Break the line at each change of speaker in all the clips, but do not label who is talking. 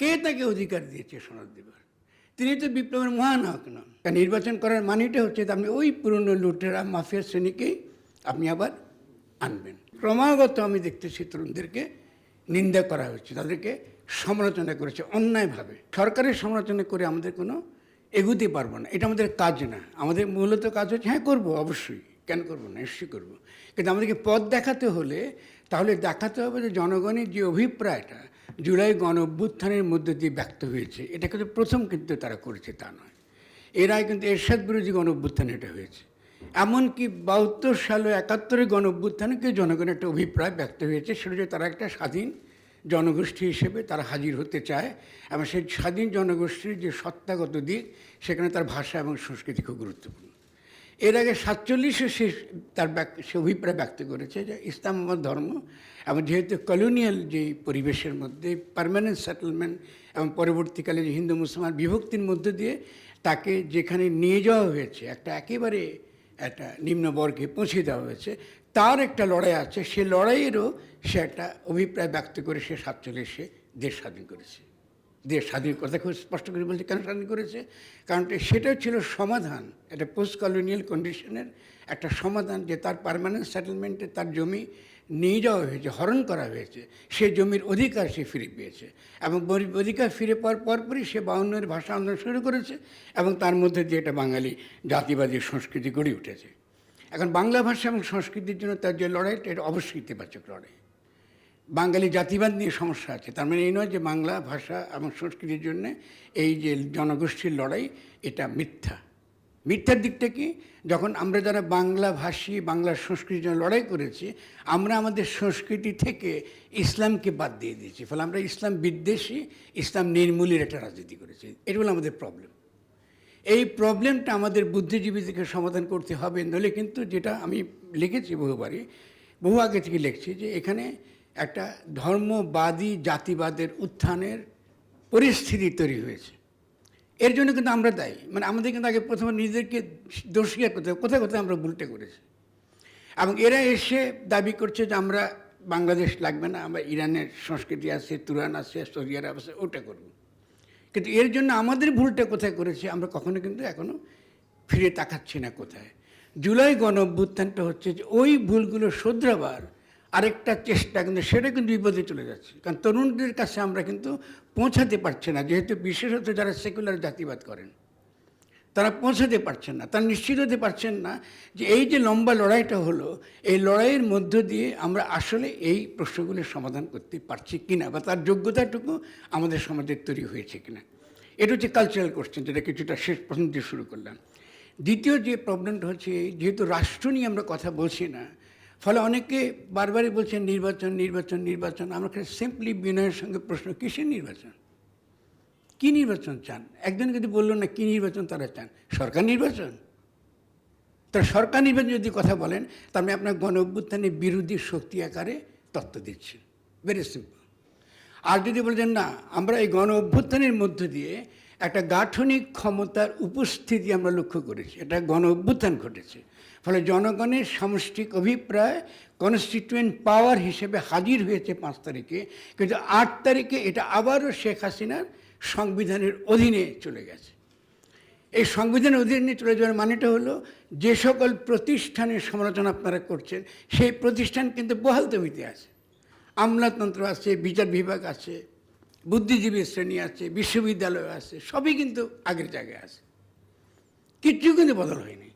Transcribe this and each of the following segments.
কে তাকে অধিকার দিয়েছে সনদ দেবার তিনি তো বিপ্লবের মহানায়ক নন। তা নির্বাচন করার মানেটা হচ্ছে আপনি ওই পুরনো লুটেরা মাফিয়া শ্রেণীকেই আপনি আবার আনবেন। ক্রমাগত আমি দেখতেছি তরুণদেরকে নিন্দা করা হচ্ছে, তাদেরকে সমালোচনা করেছে অন্যায়ভাবে। সরকারের সমালোচনা করে আমাদের কোনো এগুতে পারব না। এটা আমাদের কাজ না। আমাদের মূলত কাজ হচ্ছে হ্যাঁ করব অবশ্যই। কেন করব না? নিশ্চয়ই করব। কিন্তু আমাদেরকে পথ দেখাতে হলে তাহলে দেখাতে হবে যে জনগণের যে অভিপ্রায়টা জুলাই গণ অভ্যুত্থানের মধ্যে দিয়ে ব্যক্ত হয়েছে, এটা কিন্তু প্রথম কিন্তু তারা করেছে তা নয়। এর আগে কিন্তু এরশাদ বিরোধী গণ অভ্যুত্থান এটা হয়েছে। এমনকি বাহাত্তর সালে একাত্তরের গণ অভ্যুত্থানকে জনগণের একটা অভিপ্রায় ব্যক্ত হয়েছে, সেটা যে তারা একটা স্বাধীন জনগোষ্ঠী হিসেবে তারা হাজির হতে চায় এবং সেই স্বাধীন জনগোষ্ঠীর যে সত্তাগত দিক, সেখানে তার ভাষা এবং সংস্কৃতি খুব গুরুত্বপূর্ণ। এর আগে সাতচল্লিশে সে তার সে অভিপ্রায় ব্যক্ত করেছে যে ইসলাম আমার ধর্ম এবং যেহেতু কলোনিয়াল যে পরিবেশের মধ্যে পার্মানেন্ট সেটেলমেন্ট এবং পরবর্তীকালে যে হিন্দু মুসলমান বিভক্তির মধ্য দিয়ে তাকে যেখানে নিয়ে যাওয়া হয়েছে, একটা একেবারে একটা নিম্নবর্গে পৌঁছে দেওয়া হয়েছে, তার একটা লড়াই আছে। সে লড়াইয়েরও সে একটা অভিপ্রায় ব্যক্ত করে সে সাতচল্লিশে দেশ স্বাধীন করেছে। দেশ স্বাধীন কথা খুব স্পষ্ট করে বলছে কেন স্বাধীন করেছে? কারণ সেটাও ছিল সমাধান, একটা পোস্ট কলোনিয়াল কন্ডিশনের একটা সমাধান যে তার পার্মানেন্ট সেটেলমেন্টে তার জমি নিয়ে যাওয়া হয়েছে, হরণ করা হয়েছে। সে জমির অধিকার সে ফিরে পেয়েছে এবং অধিকার ফিরে পাওয়ার পরপরই সে বাউন্নের ভাষা আন্দোলন শুরু করেছে এবং তার মধ্যে দিয়ে একটা বাঙালি জাতিবাদী সংস্কৃতি গড়ে উঠেছে। এখন বাংলা ভাষা এবং সংস্কৃতির জন্য তার যে লড়াইটা, এটা অবশ্যই ইতিবাচক লড়াই। বাঙালি জাতিবাদ নিয়ে সমস্যা আছে। তার মানে এই নয় যে বাংলা ভাষা এবং সংস্কৃতির জন্য এই যে জনগোষ্ঠীর লড়াই, এটা মিথ্যা। মিথ্যার দিকটা কি? যখন আমরা যারা বাংলা ভাষী বাংলা সংস্কৃতির জন্য লড়াই করেছি, আমরা আমাদের সংস্কৃতি থেকে ইসলামকে বাদ দিয়ে দিয়েছি। ফলে আমরা ইসলাম বিদ্বেষী, ইসলাম নির্মূলের একটা রাজনীতি করেছি। এটা হলো আমাদের প্রবলেম এই প্রবলেমটা আমাদের বুদ্ধিজীবীদেরকে সমাধান করতে হবে। নইলে কিন্তু যেটা আমি লিখেছি বহুবারই, বহু আগে থেকে লিখছি যে এখানে একটা ধর্মবাদী জাতিবাদের উত্থানের পরিস্থিতি তৈরি হয়েছে। এর জন্য কিন্তু আমরা দায়ী। মানে আমাদের কিন্তু আগে প্রথমে নিজেদেরকে দোষিয়া করতে হবে কোথায় কোথায় আমরা ভুলটে করেছি। এবং এরা এসে দাবি করছে যে আমরা বাংলাদেশ লাগবে না, আমরা ইরানের সংস্কৃতি আছে, তুরান আছে, সৌদি আরব আছে, ওটা করব। কিন্তু এর জন্য আমাদের ভুলটা কোথায় করেছে, আমরা কখনো কিন্তু এখনও ফিরে তাকাচ্ছি না কোথায়। জুলাই গণ হচ্ছে যে ওই ভুলগুলো শোধরাবার আরেকটা চেষ্টা কিন্তু সেটা কিন্তু বিপদে চলে যাচ্ছে। কারণ তরুণদের কাছে আমরা কিন্তু পৌঁছাতে পারছি না, যেহেতু বিশেষত যারা সেকুলার জাতিবাদ করেন, তারা পৌঁছাতে পারছেন না। তারা নিশ্চিত হতে পারছেন না যে এই যে লম্বা লড়াইটা হলো, এই লড়াইয়ের মধ্য দিয়ে আমরা আসলে এই প্রশ্নগুলির সমাধান করতে পারছি কিনা বা তার যোগ্যতাটুকু আমাদের সমাজের তৈরি হয়েছে কিনা। এটা হচ্ছে কালচারাল কোশ্চেন যেটা কিছুটা শেষ প্রশ্ন দিয়ে শুরু করলাম। দ্বিতীয় যে প্রবলেমটা হচ্ছে, যেহেতু রাষ্ট্র নিয়ে আমরা কথা বলছি না ফলে অনেকে বারবারই বলছেন নির্বাচন নির্বাচন নির্বাচন। আমাকে সিম্পলি বিনয়ের সঙ্গে প্রশ্ন, কিসের নির্বাচন? কি নির্বাচন চান? একজন যদি বলল না কি নির্বাচন তারা চান? সরকার নির্বাচন? তারা সরকার নির্বাচন যদি কথা বলেন, তার মানে আপনার গণ অভ্যুত্থানের বিরোধী শক্তি আকারে তত্ত্ব দিচ্ছেন ভেরি সিম্পল আর যদি বলছেন না, আমরা এই গণ অভ্যুত্থানের মধ্য দিয়ে একটা গাঠনিক ক্ষমতার উপস্থিতি আমরা লক্ষ্য করেছি। এটা গণ অভ্যুত্থান ঘটেছে। ফলে জনগণের সামষ্টিক অভিপ্রায় কনস্টিটিউয়েন্ট পাওয়ার হিসেবে হাজির হয়েছে পাঁচ তারিখে, কিন্তু আট তারিখে এটা আবারও শেখ হাসিনার সংবিধানের অধীনে চলে গেছে। এই সংবিধানের অধীনে চলে যাওয়ার মানেটা হলো, যে সকল প্রতিষ্ঠানের সমালোচনা আপনারা করছেন, সেই প্রতিষ্ঠান কিন্তু বহাল জমিতে আছে। আমলাতন্ত্র আছে, বিচার বিভাগ আছে, বুদ্ধিজীবী শ্রেণি আছে, বিশ্ববিদ্যালয় আছে, সবই কিন্তু আগের জায়গায় আছে। কিচ্ছু কিন্তু বদল হয়নি।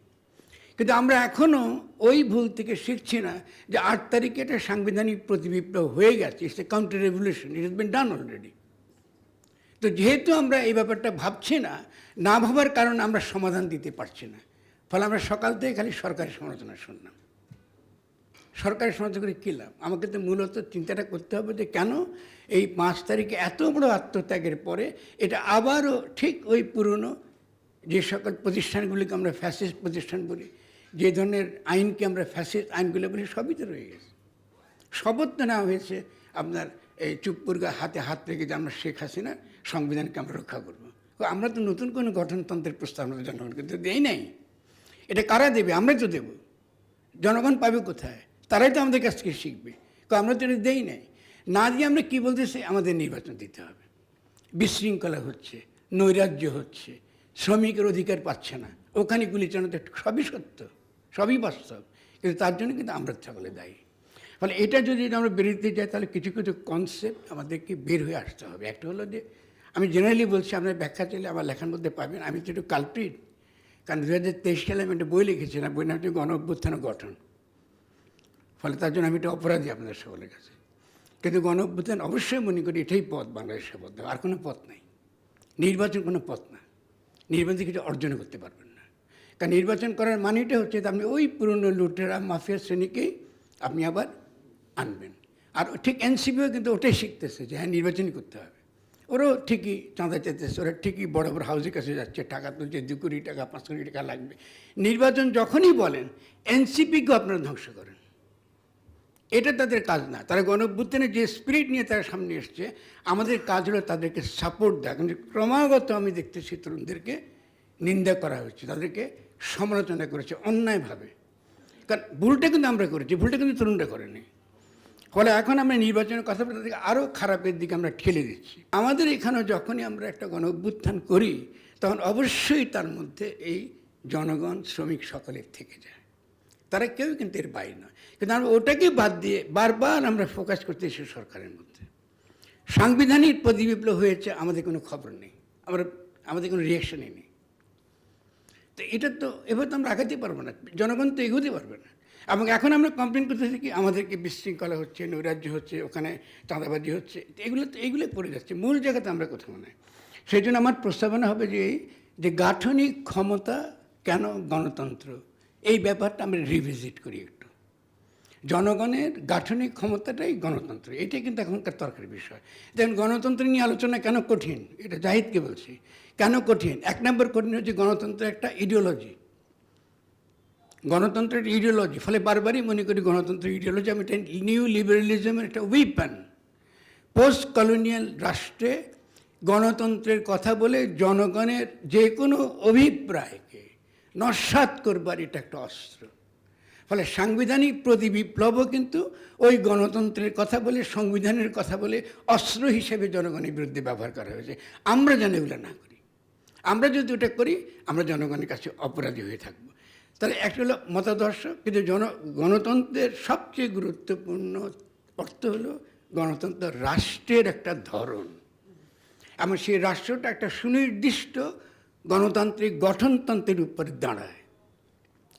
কিন্তু আমরা এখনও ওই ভুল থেকে শিখছি না যে আট তারিখে এটা সাংবিধানিক প্রতিবিপ্লব হয়ে গেছে। It's a counter revolution it is been done already তো যেহেতু আমরা এই ব্যাপারটা ভাবছি না না ভাবার কারণে আমরা সমাধান দিতে পারছি না। ফলে আমরা সকাল থেকে খালি সরকারি সমালোচনা শুনলাম। সরকারি সমালোচনা করে কী লাভ? আমাকে তো মূলত চিন্তাটা করতে হবে যে কেন এই পাঁচ তারিখে এত বড় আত্মত্যাগের পরে এটা আবারও ঠিক ওই পুরনো যে সকল প্রতিষ্ঠানগুলিকে আমরা ফ্যাসিস্ট প্রতিষ্ঠান বলি যে ধরনের আইনকে আমরা ফ্যাসিস্ট আইনগুলো বলি, সবই তো রয়ে গেছে। শপথ তো নেওয়া হয়েছে। আপনার এই চুপ্পুরগা হাতে হাত রেখে যে আমরা শেখ হাসিনা সংবিধানকে আমরা রক্ষা করব। আমরা তো নতুন কোনো গঠনতন্ত্রের প্রস্তাব আমাদের জনগণকে তো দেই নাই। এটা কারা দেবে? আমরাই তো দেবো। জনগণ পাবে কোথায়? তারাই তো আমাদের কাছ থেকে শিখবে। আমরা তো এটা দেই নাই। না দিয়ে আমরা কী বলতেছি আমাদের নির্বাচন দিতে হবে। বিশৃঙ্খলা হচ্ছে, নৈরাজ্য হচ্ছে, শ্রমিকের অধিকার পাচ্ছে না। ওখানে গুলি চালাতে সবই সত্য। সবই বাস্তব। কিন্তু তার জন্য কিন্তু আমরা সকলে দায়ী। ফলে এটা যদি আমরা বেরোতে যাই, তাহলে কিছু কিছু কনসেপ্ট আমাদেরকে বের হয়ে আসতে হবে। একটা হলো যে, আমি জেনারেলি বলছি, আপনার ব্যাখ্যা চাইলে আমার লেখার মধ্যে পাবেন। আমি তো একটু কালপ্রিট কারণ দু হাজার তেইশ সালে আমি একটা বই লিখেছিলাম বই নাম হচ্ছে গণ অভ্যুত্থান গঠন। ফলে তার জন্য আমি এটা অপরাধী আপনাদের সকলের কাছে। কিন্তু গণ অভ্যুত্থান, অবশ্যই মনে করি এটাই পথ বাংলাদেশের পথ। আর কোনো পথ নাই। নির্বাচন কোনো পথ না। নির্বাচন কিছু অর্জন করতে পারবেন না। কারণ নির্বাচন করার মানেটা হচ্ছে আপনি ওই পুরনো লুটেরা, মাফিয়া শ্রেণীকেই আপনি আবার আনবেন। আর ঠিক এনসিপিও কিন্তু ওটাই শিখতেছে যে হ্যাঁ নির্বাচনই করতে হবে। ওরাও ঠিকই চাঁদা চাইতেছে, ওরা ঠিকই বড় বড় হাউসের কাছে যাচ্ছে, টাকা তুলছে, দু কোটি টাকা, পাঁচ কোটি টাকা লাগবে। নির্বাচন যখনই বলেন, এনসিপিকেও আপনারা ধ্বংস করেন। এটা তাদের কাজ না। তারা গণভ্যুত্থানের যে স্পিরিট নিয়ে তারা সামনে এসছে, আমাদের কাজ হলো তাদেরকে সাপোর্ট দেওয়া। কিন্তু ক্রমাগত আমি দেখতেছি তরুণদেরকে নিন্দা করা হচ্ছে তাদেরকে সমালোচনা করেছে অন্যায়ভাবে। কারণ ভুলটা কিন্তু আমরা করেছি, ভুলটা কিন্তু তরুণরা করেনি। ফলে এখন আমরা নির্বাচনের কথা বলে তাদেরকে আরও খারাপের দিকে আমরা ঠেলে দিচ্ছি। আমাদের এখানেও যখনই আমরা একটা গণ অভ্যুত্থান করি, তখন অবশ্যই তার মধ্যে এই জনগণ, শ্রমিক সকলের থেকে যায়। তারা কেউ কিন্তু এর বাইরে নয়। কিন্তু আমরা ওটাকে বাদ দিয়ে বারবার আমরা ফোকাস করতে এসে সরকারের মধ্যে। সাংবিধানিক প্রতিবিপ্লব হয়েছে, আমাদের কোনো খবর নেই। আমরা, আমাদের কোনো রিয়াকশনই নেই। তো এটা তো এভাবে তো আমরা আগাতে পারব না। জনগণ তো এগোতে পারবে না। এবং এখন আমরা কমপ্লেন করতেছি কি, আমাদেরকে বিশৃঙ্খলা হচ্ছে, নৈরাজ্য হচ্ছে, ওখানে চাঁদাবাজি হচ্ছে। এগুলো তো এগুলো পড়ে যাচ্ছে। মূল জায়গাতে আমরা কোথাও নাই সেই জন্য আমার প্রস্তাবনা হবে যে যে গাঠনিক ক্ষমতা কেন গণতন্ত্র? এই ব্যাপারটা আমরা রিভিজিট করি একটু। জনগণের গাঠনিক ক্ষমতাটাই গণতন্ত্র। এটাই কিন্তু এখনকার তর্কের বিষয়। যেমন গণতন্ত্র নিয়ে আলোচনা কেন কঠিন? এটা জাহিদকে বলছি। কেন কঠিন? এক নম্বর কঠিন হচ্ছে গণতন্ত্র একটা ইডিওলজি গণতন্ত্রের ইডিওলজি ফলে বারবারই মনে করি গণতন্ত্রের ইডিওলজি আমি এটা নিউ লিবারেলিজমের একটা উইপেন পোস্ট কলোনিয়াল রাষ্ট্রে গণতন্ত্রের কথা বলে জনগণের যে কোনো অভিপ্রায়কে নস্বাত করবার এটা একটা অস্ত্র। ফলে সাংবিধানিক প্রতি বিপ্লবও কিন্তু ওই গণতন্ত্রের কথা বলে, সংবিধানের কথা বলে অস্ত্র হিসেবে জনগণের বিরুদ্ধে ব্যবহার করা হয়েছে। আমরা যেন এগুলো না করি। আমরা যদি ওটা করি, আমরা জনগণের কাছে অপরাধী হয়ে থাকব। তাহলে একটা হলো মতাদর্শ, কিন্তু জন, গণতন্ত্রের সবচেয়ে গুরুত্বপূর্ণ অর্থ হলো গণতন্ত্র রাষ্ট্রের একটা ধরন। এবং সেই রাষ্ট্রটা একটা সুনির্দিষ্ট গণতান্ত্রিক গঠনতন্ত্রের উপরে দাঁড়ায়।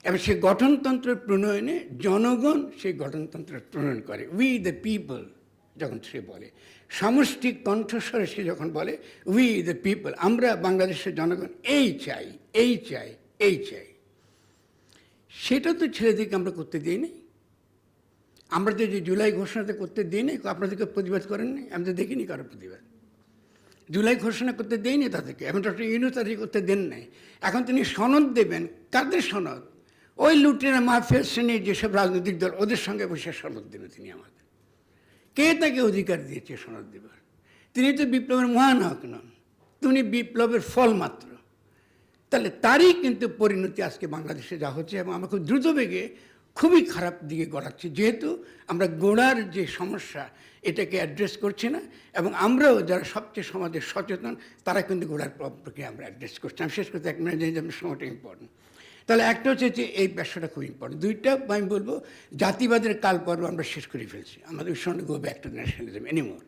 এবং সেই গঠনতন্ত্রের প্রণয়নে জনগণ সেই গঠনতন্ত্র প্রণয়ন করে। উই দ্য পিপল যখন সে বলে। সামষ্টিক কণ্ঠস্বরে সে যখন বলে উই দ্য পিপল আমরা বাংলাদেশের জনগণ, এই চাই এই চাই এই চাই। সেটা তো ছেলেদেরকে আমরা করতে দিই নাই। আমরা তো যে জুলাই ঘোষণাতে করতে দিই নাই, আপনাদেরকে প্রতিবাদ করেন নাই? আমি তো দেখিনি কারও প্রতিবাদ। জুলাই ঘোষণা করতে দেয়নি তাদেরকে। এখন ডক্টর ইউনু তাদেরকে করতে দেন নাই। এখন তিনি সনদ দেবেন। কাদের সনদ? ওই লুটেরা মাফিয়া শ্রেণির যেসব রাজনৈতিক দল, ওদের সঙ্গে বসে সনদ দেবেন তিনি আমাদের। কে তাকে অধিকার দিয়েছে সনদ দেবার? তিনি তো বিপ্লবের মহানায়ক নন, তিনি বিপ্লবের ফল মাত্র। তাহলে তারই কিন্তু পরিণতি আজকে বাংলাদেশে যা হচ্ছে এবং আমরা খুব দ্রুত বেগে খুবই খারাপ দিকে গড়াচ্ছে, যেহেতু আমরা গোড়ার যে সমস্যা এটাকে অ্যাড্রেস করছি না এবং আমরাও যারা সবচেয়ে সমাজে সচেতন, তারা কিন্তু গোড়ার প্রবলেমকে আমরা অ্যাড্রেস করছি। আমি শেষ করতে এক মিনিট সময়টা ইম্পর্টেন্ট তাহলে একটা হচ্ছে যে এই ব্যবসাটা খুব ইম্পর্টেন্ট দুইটা আমি বলব, জাতিবাদের কাল পর্ব আমরা শেষ করে ফেলছি। আমাদের সঙ্গে go back to nationalism anymore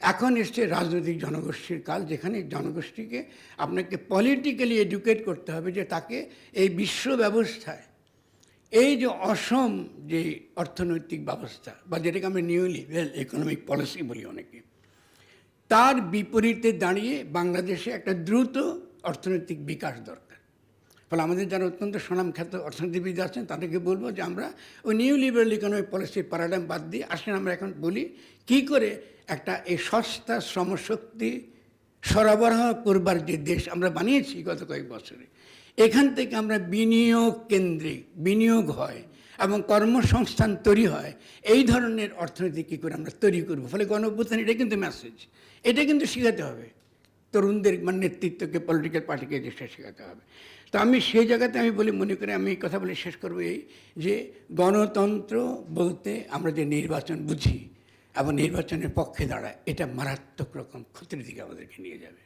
এখন এসছে রাজনৈতিক জনগোষ্ঠীর কাল, যেখানে জনগোষ্ঠীকে আপনাকে পলিটিক্যালি এডুকেট করতে হবে যে তাকে এই বিশ্ব ব্যবস্থায়, এই যে অসম যে অর্থনৈতিক ব্যবস্থা, বা যেটাকে আমরা নিউ লিবেল ইকোনমিক পলিসি বলি অনেকে, তার বিপরীতে দাঁড়িয়ে বাংলাদেশে একটা দ্রুত অর্থনৈতিক বিকাশ দরকার। ফলে আমাদের যারা অত্যন্ত সুনামখ্যাত অর্থনীতিবিদ আছেন, তাদেরকে বলব যে আমরা ওই নিউ লিবারেল ইকোনমিক পলিসির প্যারাডাইম বাদ দিয়ে আসেন আমরা এখন বলি কি করে একটা এই সস্তা শ্রমশক্তি সরবরাহ করবার যে দেশ আমরা বানিয়েছি গত কয়েক বছরে, এখান থেকে আমরা বিনিয়োগ কেন্দ্রিক, বিনিয়োগ হয় এবং কর্মসংস্থান তৈরি হয়, এই ধরনের অর্থনীতি কী করে আমরা তৈরি করব? ফলে গণঅভ্যুত্থান এটা কিন্তু মেসেজ এটা কিন্তু শেখাতে হবে। তরুণদের মানে নেতৃত্বকে পলিটিক্যাল পার্টিকে দেশটা শেখাতে হবে। তো আমি সেই জায়গাতে আমি বলি, মনে করি আমি কথা বলে শেষ করব এই যে গণতন্ত্র বলতে আমরা যে নির্বাচন বুঝি এবং নির্বাচনের পক্ষে দাঁড়ায়, এটা মারাত্মক রকম ক্ষতির দিকে আমাদেরকে নিয়ে যাবে।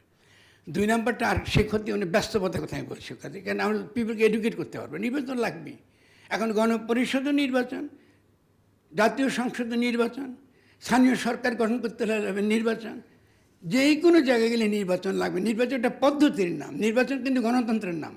দুই নম্বরটা, আর সে ক্ষতি মানে ব্যস্ততার কথা আমি বলছি, কাজে কারণ আমরা পিপলকে এডুকেট করতে পারব নির্বাচন লাগবেই এখন গণপরিষদও নির্বাচন, জাতীয় সংসদ নির্বাচন, স্থানীয় সরকার গঠন করতে হবে নির্বাচন। যে কোনো জায়গায় গেলে নির্বাচন লাগবে। নির্বাচনটা পদ্ধতির নাম, নির্বাচন কিন্তু গণতন্ত্রের নাম।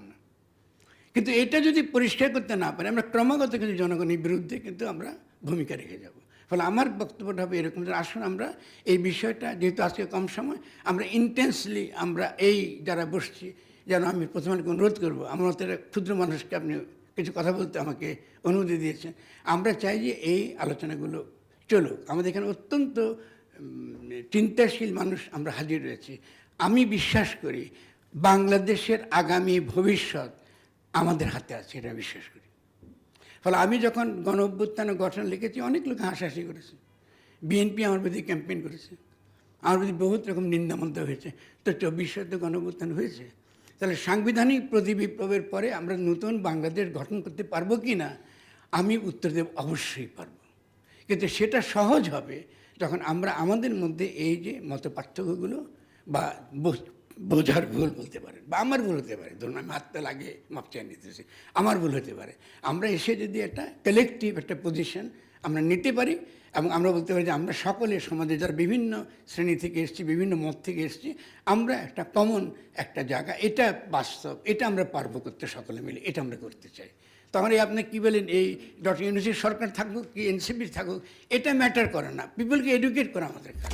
কিন্তু এটা যদি পরিষ্কার করতে না পারি, আমরা ক্রমাগত কিন্তু জনগণের বিরুদ্ধে কিন্তু আমরা ভূমিকা রেখে যাব। ফলে আমার বক্তব্যটা হবে এরকম যে আসুন আমরা এই বিষয়টা, যেহেতু আজকে কম সময়, আমরা ইন্টেন্সলি আমরা এই যারা বসছি, যেন আমি প্রথমে অনুরোধ করব আমার ক্ষুদ্র মানুষকে আপনি কিছু কথা বলতে আমাকে অনুমতি দিয়েছেন। আমরা চাই যে এই আলোচনাগুলো চলুক। আমাদের এখানে অত্যন্ত চিন্তাশীল মানুষ আমরা হাজির রয়েছি। আমি বিশ্বাস করি বাংলাদেশের আগামী ভবিষ্যৎ আমাদের হাতে আছে, এটা বিশ্বাস করি। ফলে আমি যখন গণ অভ্যুত্থান ও গঠন লিখেছি, অনেক লোক হাসাহাসি করেছে। বিএনপি আমার প্রতি ক্যাম্পেইন করেছে। আমার প্রতি বহুত রকম নিন্দামন্ত হয়েছে। তো চব্বিশে তো গণ অভ্যুত্থান হয়েছে। তাহলে সাংবিধানিক প্রতি বিপ্লবের পরে আমরা নতুন বাংলাদেশ গঠন করতে পারব কি না, আমি উত্তর দেব অবশ্যই পারব। কিন্তু সেটা সহজ হবে যখন আমরা আমাদের মধ্যে এই যে মত পার্থক্যগুলো বা বোঝার ভুল বলতে পারেন বা আমার ভুল হতে পারে। ধরুন আমি হাতটা লাগে মাপ চেয়ে নিতেছি, আমার ভুল হতে পারে। আমরা এসে যদি একটা কালেকটিভ একটা পজিশন আমরা নিতে পারি এবং আমরা বলতে পারি যে আমরা সকলে সমাজে যারা বিভিন্ন শ্রেণি থেকে এসেছি, বিভিন্ন মত থেকে এসেছি, আমরা একটা কমন একটা জায়গা, এটা বাস্তব, এটা আমরা পারব করতে সকলে মিলে, এটা আমরা করতে চাই। তখন এই আপনি কী বলেন, এই ডক্টর ইউনিভার্সিটির সরকার থাকুক কি এনসিপির থাকুক, এটা ম্যাটার করে না। পিপলকে এডুকেট করা আমাদের কাজ।